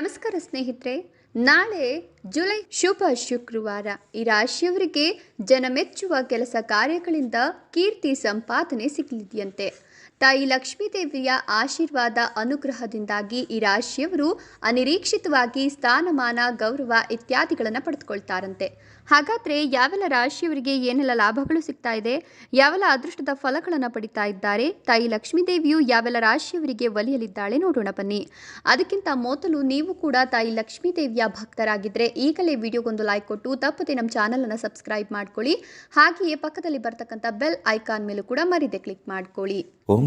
ನಮಸ್ಕಾರ ಸ್ನೇಹಿತರೆ ನಾಳೆ ಜುಲೈ ಶುಭ ಶುಕ್ರವಾರ. ಈ ರಾಶಿಯವರಿಗೆ ಜನಮೆಚ್ಚುವ ಕೆಲಸ ಕಾರ್ಯಗಳಿಂದ ಕೀರ್ತಿ ಸಂಪಾದನೆ ಸಿಗಲಿದೆಯಂತೆ. ತಾಯಿ ಲಕ್ಷ್ಮೀದೇವಿಯ ಆಶೀರ್ವಾದ ಅನುಗ್ರಹದಿಂದಾಗಿ ಈ ರಾಶಿಯವರು ಅನಿರೀಕ್ಷಿತವಾಗಿ ಸ್ಥಾನಮಾನ, ಗೌರವ ಇತ್ಯಾದಿಗಳನ್ನು ಪಡೆದುಕೊಳ್ತಾರಂತೆ. ಹಾಗಾದರೆ ಯಾವೆಲ್ಲ ರಾಶಿಯವರಿಗೆ ಏನೆಲ್ಲ ಲಾಭಗಳು ಸಿಗ್ತಾ ಇದೆ, ಯಾವೆಲ್ಲ ಅದೃಷ್ಟದ ಫಲಗಳನ್ನು ಪಡಿತಾ ಇದ್ದಾರೆ, ತಾಯಿ ಲಕ್ಷ್ಮೀದೇವಿಯು ಯಾವೆಲ್ಲ ರಾಶಿಯವರಿಗೆ ಒಲಿಯಲಿದ್ದಾಳೆ ನೋಡೋಣ ಬನ್ನಿ. ಅದಕ್ಕಿಂತ ಮೊದಲು ನೀವು ಕೂಡ ತಾಯಿ ಲಕ್ಷ್ಮೀದೇವಿಯ ಭಕ್ತರಾಗಿದ್ದರೆ ಈಗಲೇ ವಿಡಿಯೋಗೊಂದು ಲೈಕ್ ಕೊಟ್ಟು, ತಪ್ಪದೆ ನಮ್ಮ ಚಾನಲನ್ನು ಸಬ್ಸ್ಕ್ರೈಬ್ ಮಾಡ್ಕೊಳ್ಳಿ. ಹಾಗೆಯೇ ಪಕ್ಕದಲ್ಲಿ ಬರ್ತಕ್ಕಂಥ ಬೆಲ್ ಐಕಾನ್ ಮೇಲೂ ಕೂಡ ಮರಿದೆ ಕ್ಲಿಕ್ ಮಾಡ್ಕೊಳ್ಳಿ. ಓಂ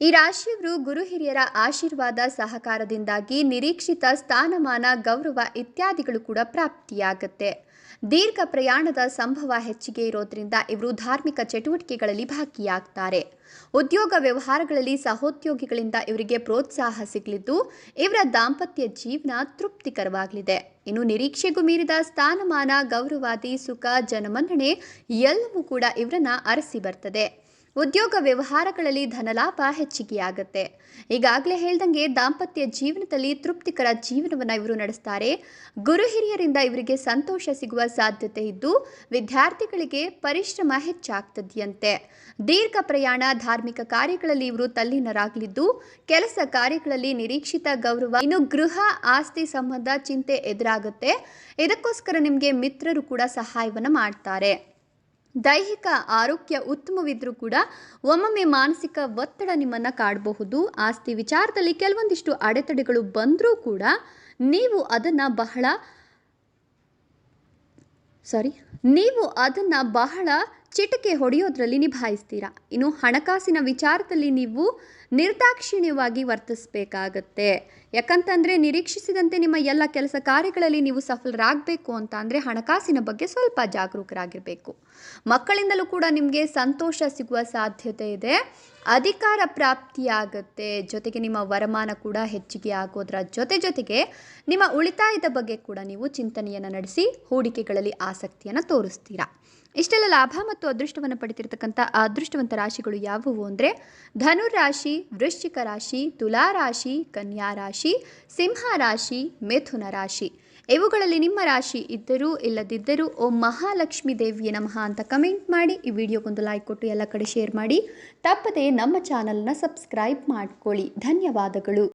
ಈ ರಾಶಿಯವರು ಗುರು ಹಿರಿಯರ ಆಶೀರ್ವಾದ, ಸಹಕಾರದಿಂದಾಗಿ ನಿರೀಕ್ಷಿತ ಸ್ಥಾನಮಾನ, ಗೌರವ ಇತ್ಯಾದಿಗಳು ಕೂಡ ಪ್ರಾಪ್ತಿಯಾಗುತ್ತೆ. ದೀರ್ಘ ಪ್ರಯಾಣದ ಸಂಭವ ಹೆಚ್ಚಿಗೆ ಇರೋದ್ರಿಂದ ಇವರು ಧಾರ್ಮಿಕ ಚಟುವಟಿಕೆಗಳಲ್ಲಿ ಭಾಗಿಯಾಗ್ತಾರೆ. ಉದ್ಯೋಗ ವ್ಯವಹಾರಗಳಲ್ಲಿ ಸಹೋದ್ಯೋಗಿಗಳಿಂದ ಇವರಿಗೆ ಪ್ರೋತ್ಸಾಹ ಸಿಗಲಿದ್ದು, ಇವರ ದಾಂಪತ್ಯ ಜೀವನ ತೃಪ್ತಿಕರವಾಗಲಿದೆ. ಇನ್ನು ನಿರೀಕ್ಷೆಗೂ ಮೀರಿದ ಸ್ಥಾನಮಾನ, ಗೌರವಾದಿ, ಸುಖ, ಜನಮನ್ನಣೆ ಎಲ್ಲವೂ ಕೂಡ ಇವರನ್ನ ಅರಸಿ ಬರ್ತದೆ. ಉದ್ಯೋಗ ವ್ಯವಹಾರಗಳಲ್ಲಿ ಧನಲಾಭ ಹೆಚ್ಚಿಗೆಯಾಗುತ್ತೆ. ಈಗಾಗಲೇ ಹೇಳ್ದಂಗೆ ದಾಂಪತ್ಯ ಜೀವನದಲ್ಲಿ ತೃಪ್ತಿಕರ ಜೀವನವನ್ನು ಇವರು ನಡೆಸ್ತಾರೆ. ಗುರು ಹಿರಿಯರಿಂದ ಇವರಿಗೆ ಸಂತೋಷ ಸಿಗುವ ಸಾಧ್ಯತೆ ಇದ್ದು, ವಿದ್ಯಾರ್ಥಿಗಳಿಗೆ ಪರಿಶ್ರಮ ಹೆಚ್ಚಾಗ್ತದೆಯಂತೆ. ದೀರ್ಘ ಪ್ರಯಾಣ, ಧಾರ್ಮಿಕ ಕಾರ್ಯಗಳಲ್ಲಿ ಇವರು ತಲ್ಲೀನರಾಗಲಿದ್ದು, ಕೆಲಸ ಕಾರ್ಯಗಳಲ್ಲಿ ನಿರೀಕ್ಷಿತ ಗೌರವ, ಇನ್ನು ಗೃಹ ಆಸ್ತಿ ಸಂಬಂಧ ಚಿಂತೆ ಎದುರಾಗುತ್ತೆ. ಇದಕ್ಕೋಸ್ಕರ ನಿಮಗೆ ಮಿತ್ರರು ಕೂಡ ಸಹಾಯವನ್ನು ಮಾಡ್ತಾರೆ. ದೈಹಿಕ ಆರೋಗ್ಯ ಉತ್ತಮವಿದ್ರೂ ಕೂಡ ಒಮ್ಮೊಮ್ಮೆ ಮಾನಸಿಕ ಒತ್ತಡ ನಿಮ್ಮನ್ನು ಕಾಡಬಹುದು. ಆಸ್ತಿ ವಿಚಾರದಲ್ಲಿ ಕೆಲವೊಂದಿಷ್ಟು ಅಡೆತಡೆಗಳು ಬಂದರೂ ಕೂಡ ನೀವು ಅದನ್ನು ಬಹಳ ಸಾರಿ ನೀವು ಅದನ್ನು ಬಹಳ ಚಿಟಕೆ ಹೊಡೆಯೋದ್ರಲ್ಲಿ ನಿಭಾಯಿಸ್ತೀರಾ? ಇನ್ನು ಹಣಕಾಸಿನ ವಿಚಾರದಲ್ಲಿ ನೀವು ನಿರ್ದಾಕ್ಷಿಣ್ಯವಾಗಿ ವರ್ತಿಸಬೇಕಾಗತ್ತೆ. ಯಾಕಂತಂದರೆ ನಿರೀಕ್ಷಿಸಿದಂತೆ ನಿಮ್ಮ ಎಲ್ಲ ಕೆಲಸ ಕಾರ್ಯಗಳಲ್ಲಿ ನೀವು ಸಫಲರಾಗಬೇಕು ಅಂತ ಅಂದರೆ ಹಣಕಾಸಿನ ಬಗ್ಗೆ ಸ್ವಲ್ಪ ಜಾಗರೂಕರಾಗಿರಬೇಕು. ಮಕ್ಕಳಿಂದಲೂ ಕೂಡ ನಿಮಗೆ ಸಂತೋಷ ಸಿಗುವ ಸಾಧ್ಯತೆ ಇದೆ. ಅಧಿಕಾರ ಪ್ರಾಪ್ತಿಯಾಗುತ್ತೆ. ಜೊತೆಗೆ ನಿಮ್ಮ ವರಮಾನ ಕೂಡ ಹೆಚ್ಚಿಗೆ ಆಗೋದ್ರ ಜೊತೆ ಜೊತೆಗೆ ನಿಮ್ಮ ಉಳಿತಾಯದ ಬಗ್ಗೆ ಕೂಡ ನೀವು ಚಿಂತನೆಯನ್ನು ನಡೆಸಿ, ಹೂಡಿಕೆಗಳಲ್ಲಿ ಆಸಕ್ತಿಯನ್ನು ತೋರಿಸ್ತೀರಾ? ಇಷ್ಟೆಲ್ಲ ಲಾಭ ಮತ್ತು ಅದೃಷ್ಟವನ್ನು ಪಡೆದಿರತಕ್ಕಂಥ ಅದೃಷ್ಟವಂತ ರಾಶಿಗಳು ಯಾವುವು ಅಂದರೆ ಧನುರಾಶಿ ವೃಶ್ಚಿಕ ರಾಶಿ, ತುಲಾ ರಾಶಿ, ಕನ್ಯಾ ರಾಶಿ, ಸಿಂಹ ರಾಶಿ, ಮಿಥುನ ರಾಶಿ. ಇವುಗಳಲ್ಲಿ ನಿಮ್ಮ ರಾಶಿ ಇದ್ದರೂ ಇಲ್ಲದಿದ್ದರೂ ಓ ಮಹಾಲಕ್ಷ್ಮೀ ದೇವಿಯ ನಮಃ ಅಂತ ಕಮೆಂಟ್ ಮಾಡಿ, ಈ ವಿಡಿಯೋಗೊಂದು ಲೈಕ್ ಕೊಟ್ಟು ಎಲ್ಲ ಕಡೆ ಶೇರ್ ಮಾಡಿ. ತಪ್ಪದೆ ನಮ್ಮ ಚಾನಲ್ನ ಸಬ್ಸ್ಕ್ರೈಬ್ ಮಾಡ್ಕೊಳ್ಳಿ. ಧನ್ಯವಾದಗಳು.